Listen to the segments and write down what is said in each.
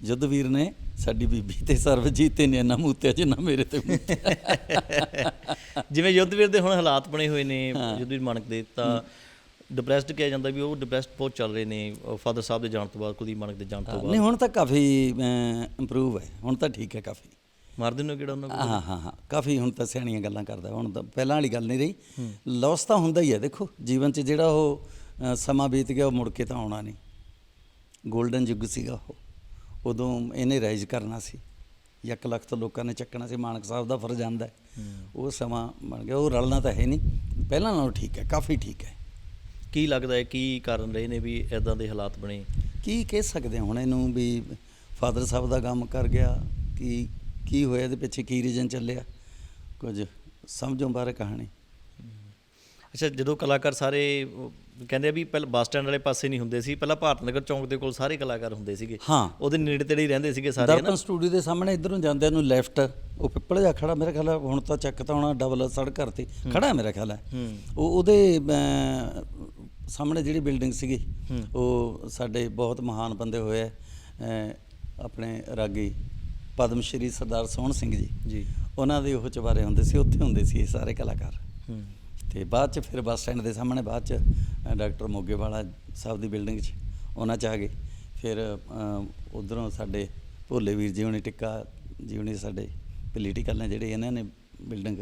ਯੁੱਧਵੀਰ ਨੇ ਸਾਡੀ ਬੀਬੀ ਤੇ ਸਰਵਜੀਤ ਤੇ ਨੇ ਇੰਨਾ ਮੂਤਿਆ ਜਿੰਨਾ ਮੇਰੇ ਤੇ ਜਿਵੇਂ ਯੁੱਧਵੀਰ ਦੇ ਹੁਣ ਹਾਲਾਤ ਬਣੇ ਹੋਏ ਨੇ ਯੁੱਧਵੀਰ ਮਾਨਕ ਦੇ ਤਾਂ ਡਿਪਰੈਸਡ ਕਿਹਾ ਜਾਂਦਾ ਵੀ ਉਹ ਡਿਪਰੈਸਡ ਬਹੁਤ ਚੱਲ ਰਹੇ ਨੇ ਫਾਦਰ ਸਾਹਿਬ ਦੇ ਜਾਣ ਤੋਂ ਬਾਅਦ ਕੁਲਦੀਪ ਮਾਨਕ ਦੇ ਜਾਣ ਤੋਂ ਬਾਅਦ। ਨਹੀਂ ਹੁਣ ਤਾਂ ਕਾਫੀ ਇੰਪਰੂਵ ਹੈ ਹੁਣ ਤਾਂ ਠੀਕ ਹੈ ਕਾਫੀ। ਮਾਰ ਹੋ ਕਿਹੜਾ ਉਹਨਾਂ ਕੋਲ? ਹਾਂ ਹਾਂ ਹਾਂ ਕਾਫੀ ਹੁਣ ਤਾਂ ਸਿਆਣੀਆਂ ਗੱਲਾਂ ਕਰਦਾ ਹੁਣ ਤਾਂ ਪਹਿਲਾਂ ਵਾਲੀ ਗੱਲ ਨਹੀਂ ਰਹੀ। ਲਾਸ ਤਾਂ ਹੁੰਦਾ ਹੀ ਹੈ ਦੇਖੋ ਜੀਵਨ 'ਚ ਜਿਹੜਾ ਉਹ ਸਮਾਂ ਬੀਤ ਗਿਆ ਉਹ ਮੁੜ ਕੇ ਤਾਂ ਆਉਣਾ ਨਹੀਂ। 골ਡਨ ਯੁੱਗ ਸੀਗਾ ਉਹ। ਉਦੋਂ ਇਹਨੇ ਰਾਈਜ਼ ਕਰਨਾ ਸੀ। ਇੱਕ ਲੱਖ ਤੋਂ ਲੋਕਾਂ ਨੇ ਚੱਕਣਾ ਸੀ ਮਾਨਕ ਸਾਹਿਬ ਦਾ ਫਰਜ਼ ਆਂਦਾ ਉਹ ਸਮਾਂ ਬਣ ਗਿਆ ਉਹ ਰਲਣਾ ਤਾਂ ਹੈ ਨਹੀਂ। ਪਹਿਲਾਂ ਨਾਲੋਂ ਠੀਕ ਹੈ ਕਾਫੀ ਠੀਕ ਹੈ। ਕੀ ਲੱਗਦਾ ਹੈ ਕੀ ਕਾਰਨ ਰਹੇ ਨੇ ਵੀ ਇਦਾਂ ਦੇ ਹਾਲਾਤ ਬਣੇ? ਕੀ ਕਹਿ ਸਕਦੇ ਹਾਂ ਹੁਣ ਇਹਨੂੰ ਵੀ ਫਾਦਰ ਸਾਹਿਬ ਦਾ ਕੰਮ ਕਰ ਗਿਆ ਕੀ ਕੀ ਹੋਇਆ ਇਹਦੇ ਪਿੱਛੇ ਕੀ ਰੀਜਨ ਚੱਲਿਆ? ਕੁਝ ਸਮਝੋ ਬਾਰੇ ਕਹਾਣੀ। ਅੱਛਾ ਜਦੋਂ ਕਲਾਕਾਰ ਸਾਰੇ ਕਹਿੰਦੇ ਆ ਵੀ ਪਹਿਲਾਂ ਬੱਸ ਸਟੈਂਡ ਵਾਲੇ ਪਾਸੇ ਨਹੀਂ ਹੁੰਦੇ ਸੀ ਪਹਿਲਾਂ ਭਾਰਤ ਨਗਰ ਚੌਂਕ ਦੇ ਕੋਲ ਸਾਰੇ ਕਲਾਕਾਰ ਹੁੰਦੇ ਸੀਗੇ। ਹਾਂ। ਉਹਦੇ ਨੇੜੇ ਤੇੜੇ ਹੀ ਰਹਿੰਦੇ ਸੀਗੇ ਸਾਰੇ ਦਰਪਨ ਸਟੂਡੀਓ ਦੇ ਸਾਹਮਣੇ ਇਧਰੋਂ ਜਾਂਦਿਆਂ ਨੂੰ ਲੈਫਟ ਉਹ ਪਿੱਪਲ ਜਾ ਖੜਾ ਮੇਰੇ ਖਿਆਲ ਹੈ ਹੁਣ ਤਾਂ ਚੱਕ ਤਾਂ ਹੋਣਾ ਡਬਲ ਸੜਕ ਕਰਤੀ ਖੜਾ ਮੇਰਾ ਖਿਆਲ ਹੈ। ਉਹ ਉਹਦੇ ਸਾਹਮਣੇ ਜਿਹੜੀ ਬਿਲਡਿੰਗ ਸੀਗੀ ਉਹ ਸਾਡੇ ਬਹੁਤ ਮਹਾਨ ਬੰਦੇ ਹੋਏ ਆ ਆਪਣੇ ਰਾਗੀ ਪਦਮ ਸ਼੍ਰੀ ਸਰਦਾਰ ਸੋਹਣ ਸਿੰਘ ਜੀ। ਜੀ। ਉਹਨਾਂ ਦੇ ਉਹ ਚਵਾਰੇ ਹੁੰਦੇ ਸੀ ਉੱਥੇ ਹੁੰਦੇ ਸੀ ਇਹ ਸਾਰੇ ਕਲਾਕਾਰ। ਹੂੰ। ਤੇ ਬਾਅਦ ਚ ਫਿਰ ਬੱਸ ਸਟੈਂਡ ਦੇ ਸਾਹਮਣੇ ਬਾਅਦ ਚ ਅ, ਡਾਕਟਰ ਮੋਗੇਵਾਲਾ ਸਾਹਿਬ ਦੀ ਬਿਲਡਿੰਗ 'ਚ ਉਹਨਾਂ ਚ ਆ ਗਏ। ਫਿਰ ਉਧਰੋਂ ਸਾਡੇ ਭੋਲੇ ਵੀਰ ਜੀ ਹੁਣੀ ਟਿੱਕਾ ਜੀ ਹੁਣੀ ਸਾਡੇ ਪੋਲੀਟੀਕਲ ਨੇ ਜਿਹੜੇ ਇਹਨਾਂ ਨੇ ਬਿਲਡਿੰਗ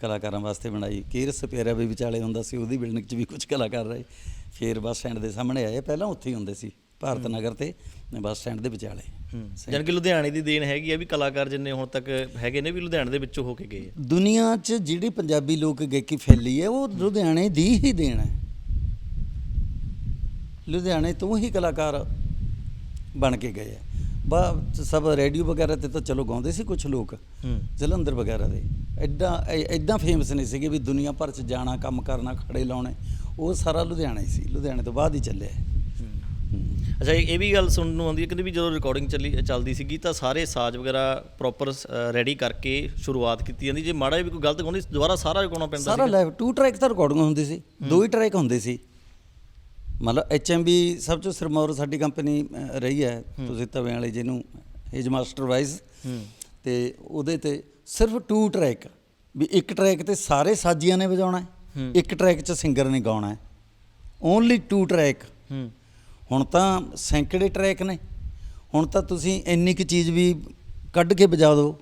ਕਲਾਕਾਰਾਂ ਵਾਸਤੇ ਬਣਾਈ। ਕੀਰਸ ਪਿਆਰਾ ਵੀ ਵਿਚਾਲੇ ਹੁੰਦਾ ਸੀ ਉਹਦੀ ਬਿਲਡਿੰਗ 'ਚ ਵੀ ਕੁਝ ਕਲਾਕਾਰ ਰਹੇ। ਫਿਰ ਬੱਸ ਸਟੈਂਡ ਦੇ ਸਾਹਮਣੇ ਆਏ ਪਹਿਲਾਂ ਉੱਥੇ ਹੀ ਹੁੰਦੇ ਸੀ। ਭਾਰਤ ਨਗਰ ਤੇ ਬੱਸ ਸਟੈਂਡ ਦੇ ਵਿਚਾਲੇ। ਜਾਨ ਕਿ ਲੁਧਿਆਣੇ ਦੀ ਦੇਣ ਹੈਗੀ ਆ ਵੀ ਕਲਾਕਾਰ ਜਿੰਨੇ ਹੁਣ ਤੱਕ ਹੈਗੇ ਨੇ ਵੀ ਲੁਧਿਆਣੇ ਦੇ ਵਿੱਚੋਂ ਹੋ ਕੇ ਗਏ ਆ। ਦੁਨੀਆ 'ਚ ਜਿਹੜੀ ਪੰਜਾਬੀ ਲੋਕ ਗਾਇਕੀ ਫੈਲੀ ਹੈ ਉਹ ਲੁਧਿਆਣੇ ਦੀ ਹੀ ਦੇਣ ਹੈ। ਲੁਧਿਆਣੇ ਤੋਂ ਹੀ ਕਲਾਕਾਰ ਬਣ ਕੇ ਗਏ ਆ। ਬਾ ਸਭ ਰੇਡੀਓ ਵਗੈਰਾ ਤੇ ਤਾਂ ਚਲੋ ਗਾਉਂਦੇ ਸੀ ਕੁਝ ਲੋਕ। ਜਲੰਧਰ ਵਗੈਰਾ ਦੇ। ਐਡਾ ਐਡਾ ਫੇਮਸ ਨਹੀਂ ਸੀਗੇ ਵੀ ਦੁਨੀਆ ਭਰ 'ਚ ਜਾਣਾ ਕੰਮ ਕਰਨਾ ਖੜੇ ਲਾਉਣੇ। ਉਹ ਸਾਰਾ ਲੁਧਿਆਣਾ ਹੀ ਸੀ। ਲੁਧਿਆਣੇ ਤੋਂ ਬਾਅਦ ਹੀ ਚੱਲਿਆ। ਅੱਛਾ ਇਹ ਵੀ ਗੱਲ ਸੁਣਨ ਨੂੰ ਆਉਂਦੀ ਹੈ ਕਹਿੰਦੇ ਵੀ ਜਦੋਂ ਰਿਕਾਰਡਿੰਗ ਚੱਲੀ ਚੱਲਦੀ ਸੀਗੀ ਤਾਂ ਸਾਰੇ ਸਾਜ਼ ਵਗੈਰਾ ਪ੍ਰੋਪਰ ਰੈਡੀ ਕਰਕੇ ਸ਼ੁਰੂਆਤ ਕੀਤੀ ਜਾਂਦੀ ਜੇ ਮਾੜਾ ਵੀ ਕੋਈ ਗਲਤ ਗਾਉਂਦੀ ਦੁਬਾਰਾ ਸਾਰਾ ਗਾਉਣਾ ਪੈਂਦਾ ਸਾਰਾ ਲਾਈਵ ਟੂ ਟਰੈਕ ਤਾਂ ਰਿਕਾਰਡਿੰਗ ਹੁੰਦੀ ਸੀ ਦੋ ਹੀ ਟਰੈਕ ਹੁੰਦੇ ਸੀ। ਮਤਲਬ ਐਚਐਮਬੀ ਸਭ ਤੋਂ ਸਿਰਮੌਰ ਸਾਡੀ ਕੰਪਨੀ ਰਹੀ ਹੈ ਤੁਸੀਂ ਤਵੇਂ ਵਾਲੇ ਜਿਹਨੂੰ ਏਜ ਮਾਸਟਰ ਵਾਈਜ਼ ਤੇ ਉਹਦੇ ਤੇ ਸਿਰਫ ਟੂ ਟਰੈਕ ਵੀ ਇੱਕ ਟਰੈਕ ਤੇ ਸਾਰੇ ਸਾਜੀਆਂ ਨੇ ਵਜਾਉਣਾ ਹੈ ਇੱਕ ਟਰੈਕ 'ਚ ਸਿੰਗਰ ਨੇ ਗਾਉਣਾ ਹੈ। ਓਨਲੀ ਟੂ ਟਰੈਕ ਹੁਣ ਤਾਂ ਸੈਂਕੜੇ ਟਰੈਕ ਨੇ। ਹੁਣ ਤਾਂ ਤੁਸੀਂ ਇੰਨੀ ਕੁ ਚੀਜ਼ ਵੀ ਕੱਢ ਕੇ ਵਜਾ ਦਿਓ,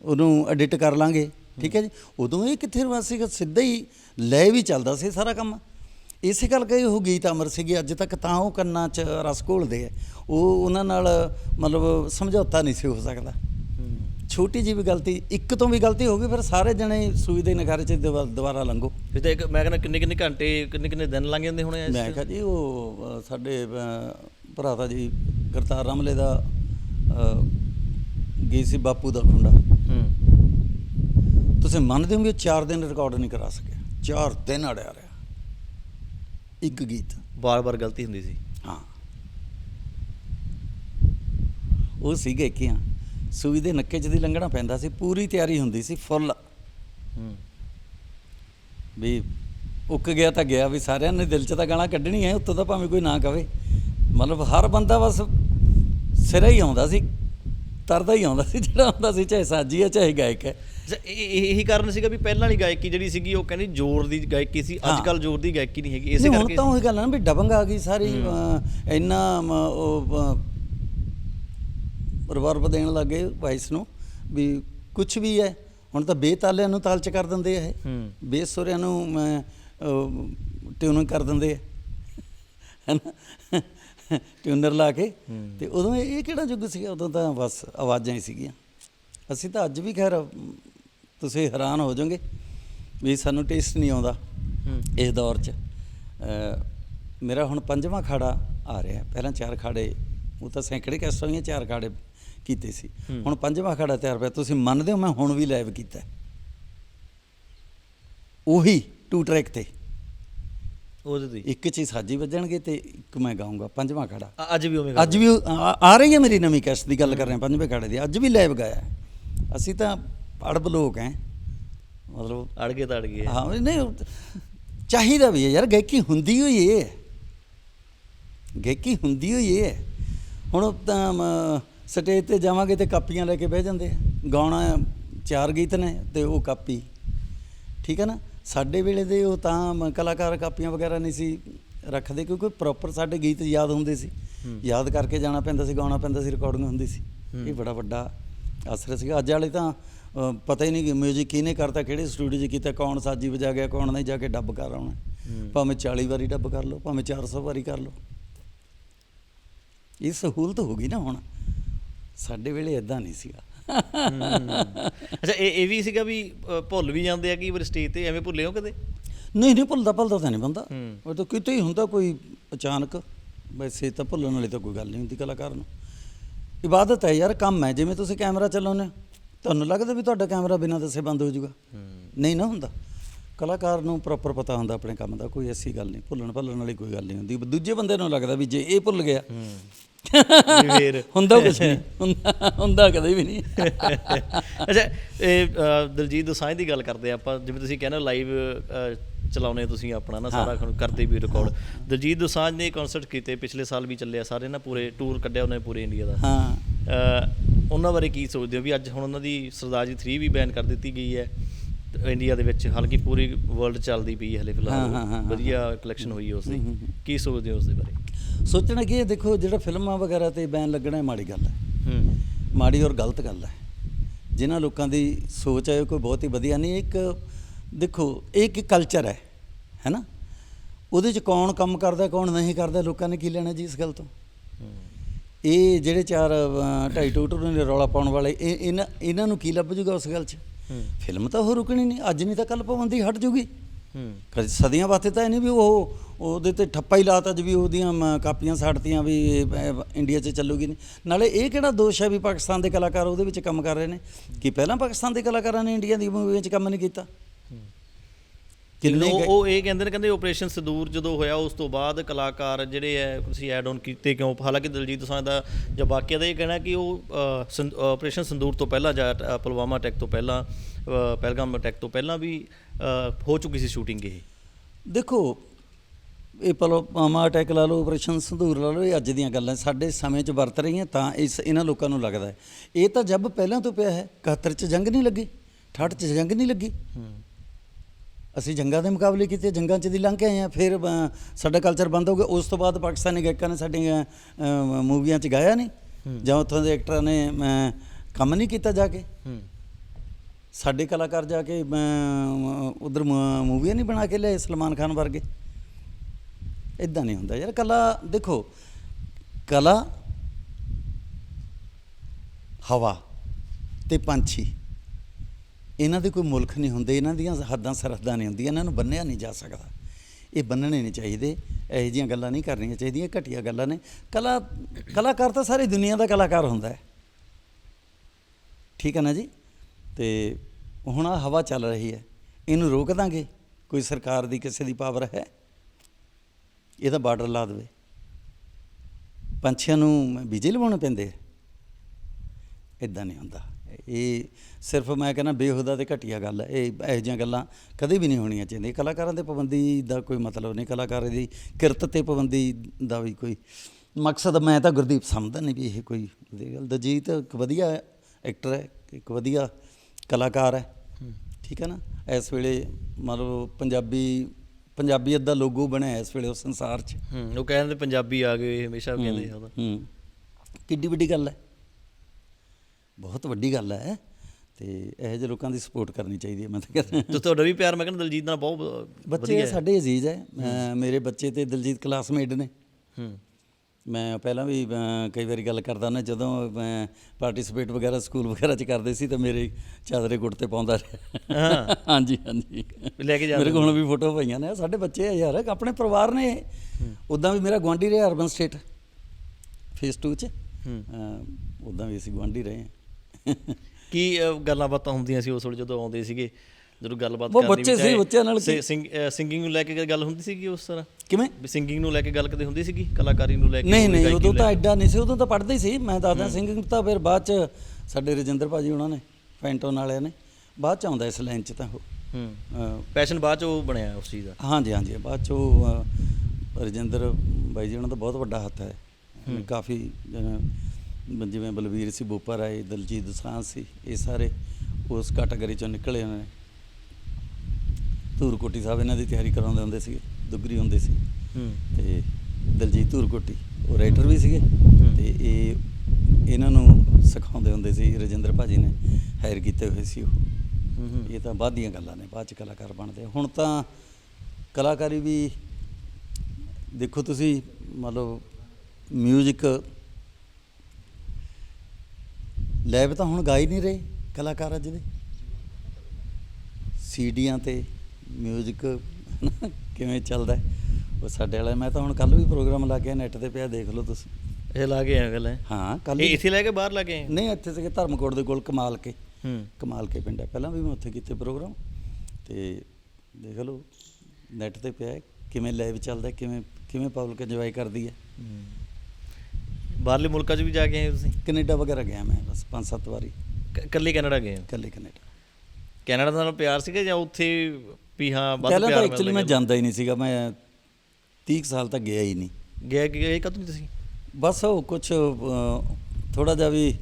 ਉਹਨੂੰ ਐਡਿਟ ਕਰ ਲਾਂਗੇ, ਠੀਕ ਹੈ ਜੀ? ਉਦੋਂ ਇਹ ਕਿੱਥੇ ਰਵਾ ਸੀਗਾ? ਸਿੱਧਾ ਹੀ ਲੈ ਵੀ ਚੱਲਦਾ ਸੀ ਸਾਰਾ ਕੰਮ। ਇਸੇ ਕਰਕੇ ਉਹ ਗੀਤ ਅਮਰ ਸੀਗੇ, ਅੱਜ ਤੱਕ ਤਾਂ ਉਹ ਕੰਨਾਂ 'ਚ ਰਸ ਘੋਲਦੇ ਆ। ਉਹ ਉਹਨਾਂ ਨਾਲ ਮਤਲਬ ਸਮਝੌਤਾ ਨਹੀਂ ਸੀ ਹੋ ਸਕਦਾ। ਛੋਟੀ ਜਿਹੀ ਵੀ ਗਲਤੀ ਇੱਕ ਤੋਂ ਵੀ ਗਲਤੀ ਹੋ ਗਈ ਫਿਰ ਸਾਰੇ ਜਣੇ ਸੂਈ ਦੇ ਨਗਾਰੇ 'ਚ ਦੁਬਾ- ਦੁਬਾਰਾ ਲੰਘੋ। ਫਿਰ ਤਾਂ ਇੱਕ ਮੈਂ ਕਹਿੰਦਾ ਕਿੰਨੇ ਕਿੰਨੇ ਘੰਟੇ ਕਿੰਨੇ ਕਿੰਨੇ ਦਿਨ ਲੰਘ ਜਾਂਦੇ ਹੋਣੇ ਇਸ ਮੈਂ ਕਿਹਾ ਜੀ ਉਹ ਅ, ਸਾਡੇ ਅ, ਭਰਾ ਦਾ ਜੀ ਕਰਤਾਰ ਰਮਲੇ ਦਾ ਅ, ਗਈ ਸੀ ਬਾਪੂ ਦਾ ਖੁੰਡਾ। ਹੂੰ। ਤੁਸੀਂ ਮੰਨਦੇ ਹੋ ਵੀ ਉਹ 4 ਦਿਨ ਰਿਕਾਰਡ ਨਹੀਂ ਕਰਾ ਸਕਿਆ? 4 ਦਿਨ ਅੜਿਆ ਰਿਹਾ। ਇੱਕ ਗੀਤ। ਬਾਰ-ਬਾਰ ਗਲਤੀ ਹੁੰਦੀ ਸੀ। ਹਾਂ। ਉਹ ਸੀਗੇ ਕਿ ਹਾਂ ਸੂਈ ਦੇ ਨੱਕੇ 'ਚ ਦੀ ਲੰਘਣਾ ਪੈਂਦਾ ਸੀ ਪੂਰੀ ਤਿਆਰੀ ਹੁੰਦੀ ਸੀ ਫੁੱਲ। ਹੂੰ। ਵੀ ਉੱਕ ਗਿਆ ਤਾਂ ਗਿਆ ਵੀ ਸਾਰਿਆਂ ਨੇ ਦਿਲ 'ਚ ਤਾਂ ਗਾਲਾਂ ਕੱਢਣੀ ਹੈ ਉੱਤੋਂ ਤਾਂ ਭਾਵੇਂ ਕੋਈ ਨਾ ਕਵੇ ਮਤਲਬ ਹਰ ਬੰਦਾ ਬਸ ਸਿਰੇ ਹੀ ਆਉਂਦਾ ਸੀ ਤਰਦਾ ਹੀ ਆਉਂਦਾ ਸੀ ਜਿਹੜਾ ਆਉਂਦਾ ਸੀ ਚਾਹੇ ਸਾਜੀ ਹੈ ਚਾਹੇ ਗਾਇਕ ਹੈ ਇਹ ਕਾਰਨ ਸੀਗਾ ਵੀ ਪਹਿਲਾਂ ਵਾਲੀ ਗਾਇਕੀ ਜਿਹੜੀ ਸੀਗੀ ਉਹ ਕਹਿੰਦੀ ਜ਼ੋਰ ਦੀ ਗਾਇਕੀ ਸੀ ਅੱਜ ਕੱਲ ਜ਼ੋਰ ਦੀ ਗਾਇਕੀ ਨਹੀਂ ਹੈਗੀ ਇਸੇ ਨਹੀਂ, ਹੁਣ ਕਰਕੇ ਤਾਂ ਉਹੀ ਗੱਲ ਹੈ ਨਾ ਵੀ ਡਬੰਗ ਆ ਗਈ ਸਾਰੀ ਇੰਨਾ ਮ, ਉਹ ਰਿਵਰਬ ਦੇਣ ਲੱਗੇ ਵਾਇਸ ਨੂੰ ਵੀ ਕੁਝ ਵੀ ਹੈ ਹੁਣ ਤਾਂ ਬੇਤਾਲਿਆਂ ਨੂੰ ਤਾਲ ਚ ਕਰ ਦਿੰਦੇ ਆ ਇਹ। ਹੂੰ। ਬੇਸੁਰਿਆਂ ਨੂੰ ਟਿਊਨਿੰਗ ਕਰ ਦਿੰਦੇ ਆ। ਟਿਊਨਰ ਲਾ ਕੇ। ਤੇ ਉਦੋਂ ਇਹ ਕਿਹੜਾ ਯੁੱਗ ਸੀਗਾ? ਉਦੋਂ ਤਾਂ ਬਸ ਆਵਾਜ਼ਾਂ ਹੀ ਸੀਗੀਆਂ। ਅਸੀਂ ਤਾਂ ਅੱਜ ਵੀ ਖੈਰ ਤੁਸੀਂ ਹੈਰਾਨ ਹੋ ਜਾਓਗੇ ਵੀ ਸਾਨੂੰ ਟੇਸਟ ਨਹੀਂ ਆਉਂਦਾ ਇਸ ਦੌਰ 'ਚ। ਮੇਰਾ ਹੁਣ ਪੰਜਵਾਂ ਖਾੜਾ ਆ ਰਿਹਾ। ਪਹਿਲਾਂ ਚਾਰ ਖਾੜੇ ਉਹ ਤਾਂ ਸੈਂਕੜੇ ਕੈਸਟਾਂ ਹੋਈਆਂ ਚਾਰ ਖਾੜੇ ਕੀਤੇ ਸੀ। ਹੁਣ ਪੰਜਵਾਂ ਖਾੜਾ ਤਿਆਰ ਪਿਆ ਤੁਸੀਂ ਮੰਨਦੇ ਹੋ ਮੈਂ ਹੁਣ ਵੀ ਲਾਈਵ ਕੀਤਾ। ਉਹੀ ਟੂ ਟਰੈਕ ਤੇ। ਉਹਦੇ ਦੀ ਇੱਕ ਚ ਹੀ ਸਾਜੀ ਵੱਜਣਗੇ ਤੇ ਇੱਕ ਮੈਂ ਗਾਉਂਗਾ ਪੰਜਵਾਂ ਖਾੜਾ। ਅ- ਅੱਜ ਵੀ ਉਵੇਂ ਅੱਜ ਵੀ ਆ ਰਹੀ ਹੈ ਮੇਰੀ ਨਵੀਂ ਕੈਸਟ ਦੀ ਗੱਲ ਕਰ ਰਹੇ ਹਾਂ ਪੰਜਵੇਂ ਖਾੜੇ ਦੀ। ਅੱਜ ਵੀ ਲਾਈਵ ਗਾਇਆ। ਅਸੀਂ ਤਾਂ ਅੜਬ ਲੋਕ ਹੈ। ਮਤਲਬ ਅੜ ਗਏ ਤਾਂ ਅੜ ਗਏ। ਹਾਂ ਨਹੀਂ ਚਾਹੀਦਾ ਵੀ ਹੈ ਯਾਰ ਗਾਇਕੀ ਹੁੰਦੀ ਹੋਈ ਇਹ ਹੈ। ਗਾਇਕੀ ਹੁੰਦੀ ਹੋਈ ਇਹ ਹੈ। ਹੁਣ ਤਾਂ ਸਟੇਜ ਤੇ ਜਾਵਾਂਗੇ ਤੇ ਕਾਪੀਆਂ ਲੈ ਕੇ ਬਹਿ ਜਾਂਦੇ ਆ। ਗਾਉਣਾ ਚਾਰ ਗੀਤ ਨੇ ਤੇ ਉਹ ਕਾਪੀ। ਠੀਕ ਹੈ ਨਾ? ਸਾਡੇ ਵੇਲੇ ਦੇ ਉਹ ਤਾਂ ਕਲਾਕਾਰ ਕਾਪੀਆਂ ਵਗੈਰਾ ਨਹੀਂ ਸੀ ਰੱਖਦੇ ਕਿਉਂਕਿ ਪ੍ਰੋਪਰ ਸਾਡੇ ਗੀਤ ਯਾਦ ਹੁੰਦੇ ਸੀ। ਯਾਦ ਕਰਕੇ ਜਾਣਾ ਪੈਂਦਾ ਸੀ ਗਾਉਣਾ ਪੈਂਦਾ ਸੀ ਰਿਕਾਰਡਿੰਗ ਹੁੰਦੀ ਸੀ। ਇਹ ਬੜਾ ਵੱਡਾ ਅਸਰ ਸੀਗਾ। ਅੱਜ ਵਾਲੇ ਤਾਂ ਪਤਾ ਹੀ ਨਹੀਂ ਕਿ ਮਿਊਜ਼ਿਕ ਕਿਹਨੇ ਕਰਤਾ ਕਿਹੜੇ ਸਟੂਡੀਓ 'ਚ ਕੀਤਾ ਕੌਣ ਸਾਜੀ ਵਜਾ ਗਿਆ ਕੌਣ ਨਹੀਂ ਜਾ ਕੇ ਡੱਬ ਕਰ ਆਉਣਾ। ਭਾਵੇਂ 40 ਵਾਰੀ ਡੱਬ ਕਰ ਲਓ ਭਾਵੇਂ 400 ਵਾਰੀ ਕਰ ਲਓ। ਇਹ ਸਹੂਲਤ ਹੋ ਗਈ ਨਾ ਹੁਣ। ਸਾਡੇ ਵੇਲੇ ਇਦਾਂ ਨਹੀਂ ਸੀਗਾ। ਅੱਛਾ ਇਹ ਇਹ ਵੀ ਸੀਗਾ ਵੀ ਅ, ਭੁੱਲ ਵੀ ਜਾਂਦੇ ਆ ਕਿ ਵਾਰ ਸਟੇਜ ਤੇ ਐਵੇਂ ਭੁੱਲੇ ਹੋ ਕਦੇ? ਨਹੀਂ ਨਹੀਂ ਭੁੱਲਦਾ ਭੁੱਲਦਾ ਤਾਂ ਨਹੀਂ ਬੰਦਾ। ਉਹ ਤਾਂ ਕਿਤੇ ਹੀ ਹੁੰਦਾ ਕੋਈ ਅਚਾਨਕ ਵੈਸੇ ਤਾਂ ਭੁੱਲਣ ਵਾਲੀ ਤਾਂ ਕੋਈ ਗੱਲ ਨਹੀਂ ਹੁੰਦੀ ਕਲਾਕਾਰ ਨੂੰ। ਇਬਾਦਤ ਹੈ ਯਾਰ ਕੰਮ ਹੈ ਜਿਵੇਂ ਤੁਸੀਂ ਕੈਮਰਾ ਚਲਾਉਂਦੇ ਹੋ। ਤੁਹਾਨੂੰ ਲੱਗਦਾ ਵੀ ਤੁਹਾਡਾ ਕੈਮਰਾ ਬਿਨਾਂ ਦੱਸੇ ਬੰਦ ਹੋ ਜਾਊਗਾ? ਨਹੀਂ ਨਾ ਹੁੰਦਾ। ਕਲਾਕਾਰ ਨੂੰ ਪ੍ਰੋਪਰ ਪਤਾ ਹੁੰਦਾ ਆਪਣੇ ਕੰਮ ਦਾ ਕੋਈ ਐਸੀ ਗੱਲ ਨਹੀਂ ਭੁੱਲਣ ਭੁੱਲਣ ਵਾਲੀ ਕੋਈ ਗੱਲ ਨਹੀਂ ਹੁੰਦੀ। ਦੂਜੇ ਬੰਦੇ ਨੂੰ ਲੱਗਦਾ ਵੀ ਜੇ ਇਹ ਭੁੱਲ ਗਿਆ ਫੇਰ। ਹੁੰਦਾ ਕੁਝ ਨਹੀਂ। ਹੁੰਦਾ ਹੁੰਦਾ ਕਦੇ ਵੀ ਨਹੀਂ। ਅੱਛਾ ਇਹ ਦਲਜੀਤ ਦੋਸਾਂਝ ਦੀ ਗੱਲ ਕਰਦੇ ਆਪਾਂ ਜਿਵੇਂ ਤੁਸੀਂ ਕਹਿੰਦੇ ਲਾਈਵ ਚਲਾਉਨੇ ਤੁਸੀਂ ਆਪਣਾ ਨਾ ਸਾਰਾ ਕਰਦੇ ਵੀ ਰਿਕਾਰਡ ਦਲਜੀਤ ਦੋਸਾਂਝ ਨੇ ਕਨਸਰਟ ਕੀਤੇ ਪਿਛਲੇ ਸਾਲ ਵੀ ਚੱਲਿਆ ਸਾਰੇ ਨਾ ਪੂਰੇ ਟੂਰ ਕੱਢਿਆ ਉਹਨੇ ਪੂਰੇ ਇੰਡੀਆ ਦਾ। ਹਾਂ। ਉਹਨਾਂ ਬਾਰੇ ਕੀ ਸੋਚਦੇ ਹੋ ਵੀ ਅੱਜ ਹੁਣ ਉਹਨਾਂ ਦੀ ਸਰਦਾਰ ਜੀ 3 ਵੀ ਬੈਨ ਕਰ ਦਿੱਤੀ ਗਈ ਹੈ। ਇੰਡੀਆ ਦੇ ਵਿੱਚ ਹਾਲਾਂਕਿ ਪੂਰੀ ਵਰਲਡ ਚੱਲਦੀ ਪਈ ਹਲੇ ਫਿਲਹਾਲ। ਵਧੀਆ ਕਲੈਕਸ਼ਨ ਹੋਈ ਉਸ ਦੀ ਕੀ ਸੋਚਦੇ ਹੋ ਉਸ ਦੇ ਬਾਰੇ? ਸੋਚਣਾ ਕੀ ਹੈ ਦੇਖੋ ਜਿਹੜਾ ਫਿਲਮਾਂ ਵਗੈਰਾ ਤੇ ਬੈਨ ਲੱਗਣਾ ਮਾੜੀ ਗੱਲ ਹੈ। ਹੂੰ। ਮਾੜੀ ਔਰ ਗਲਤ ਗੱਲ ਹੈ। ਜਿਨ੍ਹਾਂ ਲੋਕਾਂ ਦੀ ਸੋਚ ਹੈ ਕੋਈ ਬਹੁਤ ਹੀ ਵਧੀਆ ਨਹੀਂ ਇੱਕ ਦੇਖੋ ਇਹ ਇੱਕ ਕਲਚਰ ਹੈ ਹੈਨਾ ਉਹਦੇ ਚ ਕੌਣ ਕੰਮ ਕਰਦਾ ਕੌਣ ਨਹੀਂ ਕਰਦਾ ਲੋਕਾਂ ਨੇ ਕੀ ਲੈਣਾ ਜੀ ਇਸ ਗੱਲ ਤੋਂ? ਇਹ ਜਿਹੜੇ ਚਾਰ ਢਾਈ ਟੋਟਰ ਨੇ ਰੌਲਾ ਪਾਉਣ ਵਾਲੇ ਇਹ ਇਹਨਾਂ ਇਹਨਾਂ ਨੂੰ ਕੀ ਲੱਭ ਜੂਗਾ ਉਸ ਗੱਲ 'ਚ? ਫਿਲਮ ਤਾਂ ਉਹ ਰੁਕਣੀ ਨਹੀਂ ਅੱਜ ਨਹੀਂ ਤਾਂ ਕੱਲ ਪਾਬੰਦੀ ਹਟ ਜੂਗੀ। ਹੂੰ। ਕਦੇ ਸਦੀਆਂ ਵਾਸਤੇ ਤਾਂ ਇਹ ਨਹੀਂ ਵੀ ਉਹ ਉਹਦੇ ਤੇ ਠੱਪਾ ਹੀ ਲਾਤਾ ਜੀ ਵੀ ਉਹਦੀਆਂ ਕਾਪੀਆਂ ਸਾੜਤੀਆਂ ਵੀ ਇੰਡੀਆ 'ਚ ਚੱਲੂਗੀ ਨਹੀਂ। ਨਾਲੇ ਇਹ ਕਿਹੜਾ ਦੋਸ਼ ਹੈ ਵੀ ਪਾਕਿਸਤਾਨ ਦੇ ਕਲਾਕਾਰ ਉਹਦੇ ਵਿੱਚ ਕੰਮ ਕਰ ਰਹੇ ਨੇ? ਕਿ ਪਹਿਲਾਂ ਪਾਕਿਸਤਾਨ ਦੇ ਕਲਾਕਾਰਾਂ ਨੇ ਇੰਡੀਆ ਦੀ ਮੂਵੀਆਂ 'ਚ ਕੰਮ ਨਹੀਂ ਕੀਤਾ? ਕਿੰਨੇ ਉਹ ਇਹ ਕਹਿੰਦੇ ਨੇ ਕਹਿੰਦੇ ਆਪਰੇਸ਼ਨ ਸੰਦੂਰ ਜਦੋਂ ਹੋਇਆ ਉਸ ਤੋਂ ਬਾਅਦ ਕਲਾਕਾਰ ਜਿਹੜੇ ਐ ਤੁਸੀਂ ਐਡ ਆਨ ਕੀਤੇ ਕਿਉਂ? ਹਾਲਾਂਕਿ ਦਲਜੀਤ ਦੋਸਾਂਝ ਦਾ ਜਾਂ ਬਾਕੀਆਂ ਦਾ ਇਹ ਕਹਿਣਾ ਕਿ ਉਹ ਆਪਰੇਸ਼ਨ ਸੰਦੂਰ ਤੋਂ ਪਹਿਲਾਂ ਜਾਂ ਪੁਲਵਾਮਾ ਅਟੈਕ ਤੋਂ ਪਹਿਲਾਂ ਪਹਿਲਗਾਮ ਅਟੈਕ ਤੋਂ ਪਹਿਲਾਂ ਵੀ ਹੋ ਚੁੱਕੀ ਸੀ ਸ਼ੂਟਿੰਗ ਇਹ। ਦੇਖੋ ਇਹ ਪਲੋ ਮਾਮਾ ਅਟੈਕ ਲਾ ਲਓ ਆਪਰੇਸ਼ਨ ਸੰਧੂਰ ਲਾ ਲਓ ਇਹ ਅੱਜ ਦੀਆਂ ਗੱਲਾਂ ਸਾਡੇ ਸਮੇਂ 'ਚ ਵਰਤ ਰਹੀਆਂ ਤਾਂ ਇਸ ਇਹਨਾਂ ਲੋਕਾਂ ਨੂੰ ਲੱਗਦਾ ਹੈ। ਇਹ ਤਾਂ ਜੱਬ ਪਹਿਲਾਂ ਤੋਂ ਪਿਆ ਹੈ 71 'ਚ ਜੰਗ ਨਹੀਂ ਲੱਗੀ 68 'ਚ ਜੰਗ ਨਹੀਂ ਲੱਗੀ। ਅਸੀਂ ਜੰਗਾਂ ਦੇ ਮੁਕਾਬਲੇ ਕੀਤੇ ਜੰਗਾਂ 'ਚ ਦੀ ਲੰਘ ਕੇ ਆਏ ਆ ਫਿਰ ਅ, ਸਾਡਾ ਕਲਚਰ ਬੰਦ ਹੋ ਗਿਆ। ਉਸ ਤੋਂ ਬਾਅਦ ਪਾਕਿਸਤਾਨੀ ਗਾਇਕਾਂ ਨੇ ਸਾਡੀਆਂ ਅ, ਮੂਵੀਆਂ 'ਚ ਗਾਇਆ ਨਹੀਂ। ਜਾਂ ਉੱਥੋਂ ਦੇ ਐਕਟਰਾਂ ਨੇ ਅ, ਕੰਮ ਨਹੀਂ ਕੀਤਾ ਜਾ ਕੇ। ਹੂੰ। ਸਾਡੇ ਕਲਾਕਾਰ ਜਾ ਕੇ ਉਧਰ ਮੂਵੀਆਂ ਨਹੀਂ ਬਣਾ ਕੇ ਲਿਆਏ ਸਲਮਾਨ ਖਾਨ ਵਰਗੇ। ਇਦਾਂ ਨਹੀਂ ਹੁੰਦਾ ਯਾਰ ਕਲਾ ਦੇਖੋ ਕਲਾ ਹਵਾ ਤੇ ਪੰਛੀ। ਇਹਨਾਂ ਦੇ ਕੋਈ ਮੁਲਕ ਨਹੀਂ ਹੁੰਦੇ, ਇਹਨਾਂ ਦੀਆਂ ਹੱਦਾਂ ਸਰਹੱਦਾਂ ਨਹੀਂ ਹੁੰਦੀਆਂ, ਇਹਨਾਂ ਨੂੰ ਬੰਨਿਆ ਨਹੀਂ ਜਾ ਸਕਦਾ। ਇਹ ਬੰਨਣੇ ਨਹੀਂ ਚਾਹੀਦੇ, ਇਹੋ ਜਿਹੀਆਂ ਗੱਲਾਂ ਨਹੀਂ ਕਰਨੀਆਂ ਚਾਹੀਦੀਆਂ, ਘਟੀਆ ਗੱਲਾਂ ਨੇ। ਕਲਾ, ਕਲਾਕਾਰ ਤਾਂ ਸਾਰੀ ਦੁਨੀਆ ਦਾ ਕਲਾਕਾਰ ਹੁੰਦਾ ਹੈ। ਠੀਕ ਹੈ ਨਾ ਜੀ? ਤੇ ਹੁਣ ਆ ਹਵਾ ਚੱਲ ਰਹੀ ਹੈ, ਇਹਨੂੰ ਰੋਕ ਦਾਂਗੇ? ਕੋਈ ਸਰਕਾਰ ਦੀ ਕਿਸੇ ਦੀ ਪਾਵਰ ਹੈ? ਇਹਦਾ ਬਾਰਡਰ ਲਾ ਦੇਵੇ। ਪੰਛੀਆਂ ਨੂੰ ਬੀਜੇ ਲਵਾਉਣੇ ਪੈਂਦੇ ਆ। ਇਦਾਂ ਨਹੀਂ ਹੁੰਦਾ। ਇਹ ਸਿਰਫ ਮੈਂ ਕਹਿੰਦਾ ਬੇਹੁਦਾ ਤੇ ਘਟੀਆ ਗੱਲ ਹੈ। ਇਹ ਇਹੋ ਜਿਹੀਆਂ ਗੱਲਾਂ ਕਦੇ ਵੀ ਨਹੀਂ ਹੋਣੀਆਂ ਚਾਹੀਦੀਆਂ। ਕਲਾਕਾਰਾਂ ਤੇ ਪਾਬੰਦੀ ਦਾ ਕੋਈ ਮਤਲਬ ਨਹੀਂ। ਕਲਾਕਾਰ ਦੀ ਕਿਰਤ ਤੇ ਪਾਬੰਦੀ ਦਾ ਵੀ ਕੋਈ ਮਕਸਦ ਮੈਂ ਤਾਂ ਗੁਰਦੀਪ ਸਮਝਦਾ ਨਹੀਂ ਵੀ ਇਹ ਕੋਈ ਵਧੀਆ ਗੱਲ। ਦਲਜੀਤ ਇੱਕ ਵਧੀਆ ਐਕਟਰ ਹੈ ਇੱਕ ਵਧੀਆ ਕਲਾਕਾਰ ਹੈ। ਠੀਕ ਹੈ ਨਾ? ਇਸ ਵੇਲੇ ਮਤਲਬ ਪੰਜਾਬੀ ਪੰਜਾਬੀਅਤ ਦਾ ਲੋਗੋ ਬਣਿਆ ਇਸ ਵੇਲੇ ਉਸ ਸੰਸਾਰ 'ਚ। ਹੂੰ ਉਹ ਕਹਿੰਦੇ ਪੰਜਾਬੀ ਆ ਗਏ ਹਮੇਸ਼ਾ ਕਹਿੰਦੇ ਆ। ਹੂੰ। ਕਿੱਡੀ ਵੱਡੀ ਗੱਲ ਹੈ। ਬਹੁਤ ਵੱਡੀ ਗੱਲ ਹੈ ਤੇ ਇਹੋ ਜਿਹੇ ਲੋਕਾਂ ਦੀ ਸਪੋਰਟ ਕਰਨੀ ਚਾਹੀਦੀ ਹੈ ਮੈਂ ਤਾਂ ਕਹਿੰਦਾ ਤੇ ਤੁਹਾਡਾ ਵੀ ਪਿਆਰ ਮੈਂ ਕਹਿੰਦਾ ਦਲਜੀਤ ਨਾਲ ਬਹੁਤ ਬੱਚੇ। ਸਾਡੇ ਅਜ਼ੀਜ਼ ਹੈ। ਮੇਰੇ ਬੱਚੇ ਤੇ ਦਿਲਜੀਤ ਕਲਾਸਮੇਟ ਨੇ। ਹੂੰ। ਮੈਂ ਪਹਿਲਾਂ ਵੀ ਕਈ ਵਾਰੀ ਗੱਲ ਕਰਦਾ ਨਾ ਜਦੋਂ ਮੈਂ ਪਾਰਟਿਸਿਪੇਟ ਵਗੈਰਾ ਸਕੂਲ ਵਗੈਰਾ ਚ ਕਰਦੇ ਸੀ ਤਾਂ ਮੇਰੇ ਚਾਦਰੇ ਗੁੱਟ ਤੇ ਪਾਉਂਦਾ ਰਿਹਾ। ਹਾਂ। ਹਾਂਜੀ ਹਾਂਜੀ। ਲੈ ਕੇ ਜਾਂਦੇ ਮੇਰੇ ਕੋਲ ਵੀ ਫੋਟੋ ਪਈਆਂ ਨੇ। ਸਾਡੇ ਬੱਚੇ ਆ ਯਾਰ ਆਪਣੇ ਪਰਿਵਾਰ ਨੇ। ਉਦਾਂ ਵੀ ਮੇਰਾ ਗਵਾਂਢੀ ਰਿਹਾ ਅਰਬਨ ਸਟੇਟ ਫੇਸ 2 ਚ। ਉਦਾਂ ਵੀ ਅਸੀਂ ਗਵਾਂਢੀ ਰਹੇ ਹਾਂ। ਕੀ ਗੱਲਾਂ ਬਾਤਾਂ ਹੁੰਦੀਆਂ ਸੀ ਉਸ ਵੇਲੇ ਜਦੋਂ ਆਉਂਦੇ ਸੀਗੇ? ਜਦੋਂ ਗੱਲਬਾਤ ਉਹ ਕਰਨੀ ਬੱਚੇ ਸੀ, ਬੱਚਿਆਂ ਨਾਲ ਕੀ- ਸਿੰਗਿੰਗ ਨੂੰ ਲੈ ਕੇ ਗੱਲ ਹੁੰਦੀ ਸੀਗੀ ਉਸ ਤਰ੍ਹਾਂ? ਕਿਵੇਂ? ਸਿੰਗਿੰਗ ਨੂੰ ਲੈ ਕੇ ਗੱਲ ਕਦੇ ਹੁੰਦੀ ਸੀਗੀ? ਕਲਾਕਾਰੀ ਨੂੰ ਲੈ ਕੇ ਨਹੀਂ ਨਹੀਂ ਉਦੋਂ ਤਾਂ? ਐਡਾ ਨਹੀਂ ਸੀ ਉਦੋਂ ਤਾਂ ਪੜ੍ਹਦੇ ਸੀ। ਮੈਂ ਦੱਸਦਾ ਸਿੰਗਿੰਗ ਤਾਂ ਫਿਰ ਬਾਅਦ ਚ ਸਾਡੇ ਰਜਿੰਦਰ ਭਾਜੀ ਉਹਨਾਂ ਨੇ ਫੈਂਟੋਨ ਵਾਲਿਆਂ ਨੇ ਬਾਅਦ ਚ ਆਉਂਦਾ ਇਸ ਲਾਈਨ ਚ ਤਾਂ ਉਹ। ਹੂੰ। ਪੈਸ਼ਨ ਬਾਅਦ ਚ ਉਹ ਬਣਿਆ ਉਸ ਚੀਜ਼ ਦਾ? ਹਾਂਜੀ ਹਾਂਜੀ ਬਾਅਦ ਚ ਉਹ ਰਜਿੰਦਰ ਬਾਈ ਜੀ ਉਹਨਾਂ ਦਾ ਬਹੁਤ ਵੱਡਾ ਹੱਥ ਹੈ। ਕਾਫੀ ਜਿਵੇਂ ਬਲਵੀਰ ਸੀ ਬੋਪਾ ਰਾਏ ਦਲਜੀਤ ਦੋਸਾਂਝ ਸੀ ਇਹ ਸਾਰੇ ਉਸ ਕੈਟਾਗਰੀ ਚੋਂ ਨਿਕਲੇ ਹੋਏ ਨੇ। ਧੂਰਕੋਟੀ ਸਾਹਿਬ ਇਹਨਾਂ ਦੀ ਤਿਆਰੀ ਕਰਾਉਂਦੇ ਹੁੰਦੇ ਸੀ ਦੁੱਗਰੀ ਹੁੰਦੇ ਸੀ। ਤੇ ਦਲਜੀਤ ਧੂਰਕੋਟੀ ਉਹ ਰਾਈਟਰ ਵੀ ਸੀਗੇ। ਤੇ ਇਹ ਇਹਨਾਂ ਨੂੰ ਸਿਖਾਉਂਦੇ ਹੁੰਦੇ ਸੀ ਰਜਿੰਦਰ ਭਾਜੀ ਨੇ ਹਾਇਰ ਕੀਤੇ ਹੋਏ ਸੀ ਉਹ। ਇਹ ਤਾਂ ਬਾਅਦ ਦੀਆਂ ਗੱਲਾਂ ਨੇ ਬਾਅਦ ਚ ਕਲਾਕਾਰ ਬਣਦੇ। ਹੁਣ ਤਾਂ ਕਲਾਕਾਰੀ ਵੀ ਦੇਖੋ ਤੁਸੀਂ ਮਤਲਬ 뮤직 ਲੈਬ ਤਾਂ ਹੁਣ ਗਾ ਹੀ ਨਹੀਂ ਰਹੇ ਕਲਾਕਾਰ ਅੱਜ ਦੇ ਸੀਡੀਆਂ ਤੇ 뮤직 ਕਿਵੇਂ ਚੱਲਦਾ। ਉਹ ਸਾਡੇ ਵਾਲਾ ਮੈਂ ਤਾਂ ਹੁਣ ਕੱਲ ਵੀ ਪ੍ਰੋਗਰਾਮ ਲਾ ਕੇ ਨੈਟ ਤੇ ਪਿਆ ਦੇਖ ਲਓ ਤੁਸੀਂ। ਇਹ ਲਾ ਕੇ ਆ ਗੱਲ ਹੈ? ਹਾਂ ਕੱਲ ਇਹ ਇੱਥੇ ਲੈ ਕੇ ਬਾਹਰ ਲਾ ਕੇ? ਨਹੀਂ ਇੱਥੇ ਸੀਗੇ ਧਰਮਕੋਟ ਦੇ ਕੋਲ ਕਮਾਲ ਕੇ। ਹੂੰ। ਕਮਾਲ ਕੇ ਪਿੰਡ ਹੈ। ਪਹਿਲਾਂ ਵੀ ਮੈਂ ਉੱਥੇ ਕੀਤੇ ਪ੍ਰੋਗਰਾਮ ਤੇ ਦੇਖ ਲਓ ਨੈਟ ਤੇ ਪਿਆ ਕਿਵੇਂ ਲਾਈਵ ਚੱਲਦਾ ਕਿਵੇਂ ਕਿਵੇਂ ਪਬਲਿਕ ਇੰਜੋਏ ਕਰਦੀ ਹੈ। ਹੂੰ। ਬਾਹਰਲੇ ਮੁਲਕਾਂ 'ਚ ਵੀ ਜਾ ਕੇ ਆਏ ਤੁਸੀਂ? ਕੈਨੇਡਾ ਵਗੈਰਾ ਗਿਆ ਮੈਂ ਬਸ ਪੰਜ ਸੱਤ ਵਾਰੀ। ਕ- ਇਕੱਲੇ ਕੈਨੇਡਾ ਗਏ ਹੋ? ਇਕੱਲੇ ਕੈਨੇਡਾ। ਕੈਨੇਡਾ ਨਾਲ ਪਿਆਰ ਸੀਗਾ ਜਾਂ ਉੱਥੇ ਵੀ ਹਾਂ ਵੱਧ ਪਹਿਲਾਂ ਤਾਂ ਪਿਆਰ ਐਕਚੁਅਲੀ ਮੈਂ ਜਾਂਦਾ ਹੀ ਨਹੀਂ ਸੀਗਾ ਮੈਂ 30 ਕੁ ਸਾਲ ਤੱਕ ਗਿਆ ਹੀ ਨਹੀਂ। ਗਿਆ ਕਿ ਗਏ ਕਦੋਂ ਤੁਸੀਂ? ਬਸ ਉਹ ਕੁਝ ਥੋੜਾ ਜਿਹਾ ਵੀ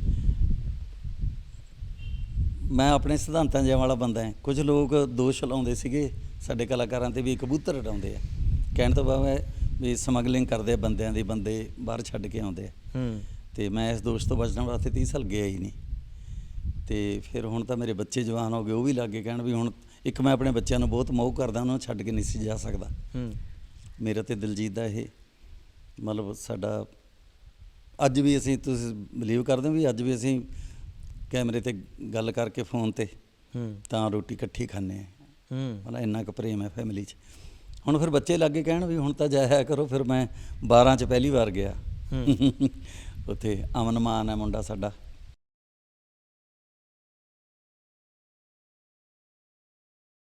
ਮੈਂ ਆਪਣੇ ਸਿਧਾਂਤਾਂ ਜਿਹਾ ਵਾਲਾ ਬੰਦਾ ਹਾਂ। ਕੁਝ ਲੋਕ ਦੋਸ਼ ਲਾਉਂਦੇ ਸੀਗੇ ਸਾਡੇ ਕਲਾਕਾਰਾਂ ਤੇ ਵੀ ਕਬੂਤਰ ਉਡਾਉਂਦੇ ਆ। ਕਹਿਣ ਤੋਂ ਬਾਅਦ ਹੈ ਵੀ ਸਮਗਲਿੰਗ ਕਰਦੇ ਬੰਦਿਆਂ ਦੀ ਬੰਦੇ ਬਾਹਰ ਛੱਡ ਕੇ ਆਉਂਦੇ ਆ। ਹੂੰ। ਤੇ ਮੈਂ ਇਸ ਦੋਸ਼ ਤੋਂ ਬਚਣ ਵਾਸਤੇ 30 ਸਾਲ ਗਿਆ ਹੀ ਨਹੀਂ। ਤੇ ਫਿਰ ਹੁਣ ਤਾਂ ਮੇਰੇ ਬੱਚੇ ਜਵਾਨ ਹੋ ਗਏ ਉਹ ਵੀ ਲੱਗੇ ਕਹਿਣ ਵੀ ਹੁਣ ਇੱਕ ਮੈਂ ਆਪਣੇ ਬੱਚਿਆਂ ਨੂੰ ਬਹੁਤ ਮੋਹ ਕਰਦਾ ਉਹਨਾਂ ਨੂੰ ਛੱਡ ਕੇ ਨਹੀਂ ਸੀ ਜਾ ਸਕਦਾ। ਹੂੰ। ਮੇਰਾ ਤੇ ਦਿਲਜੀਤ ਦਾ ਇਹ ਮਤਲਬ ਸਾਡਾ ਅੱਜ ਵੀ ਅਸੀਂ ਤੁਸੀਂ ਬਲੀਵ ਕਰਦੇ ਹੋ ਵੀ ਅੱਜ ਵੀ ਅਸੀਂ ਕੈਮਰੇ ਤੇ ਗੱਲ ਕਰਕੇ ਫੋਨ ਤੇ ਹੂੰ। ਤਾਂ ਰੋਟੀ ਇਕੱਠੀ ਖਾਂਦੇ ਆ। ਹੂੰ। ਮਤਲਬ ਇੰਨਾ ਕੁ ਪ੍ਰੇਮ ਹੈ ਫੈਮਿਲੀ 'ਚ। ਹੁਣ ਫਿਰ ਬੱਚੇ ਲੱਗੇ ਕਹਿਣ ਵੀ ਹੁਣ ਤਾਂ ਜਾਇਆ ਕਰੋ ਫਿਰ ਮੈਂ 12 ਚ ਪਹਿਲੀ ਵਾਰ ਗਿਆ। ਉੱਥੇ ਅਮਨ ਮਾਨ ਹੈ ਮੁੰਡਾ ਸਾਡਾ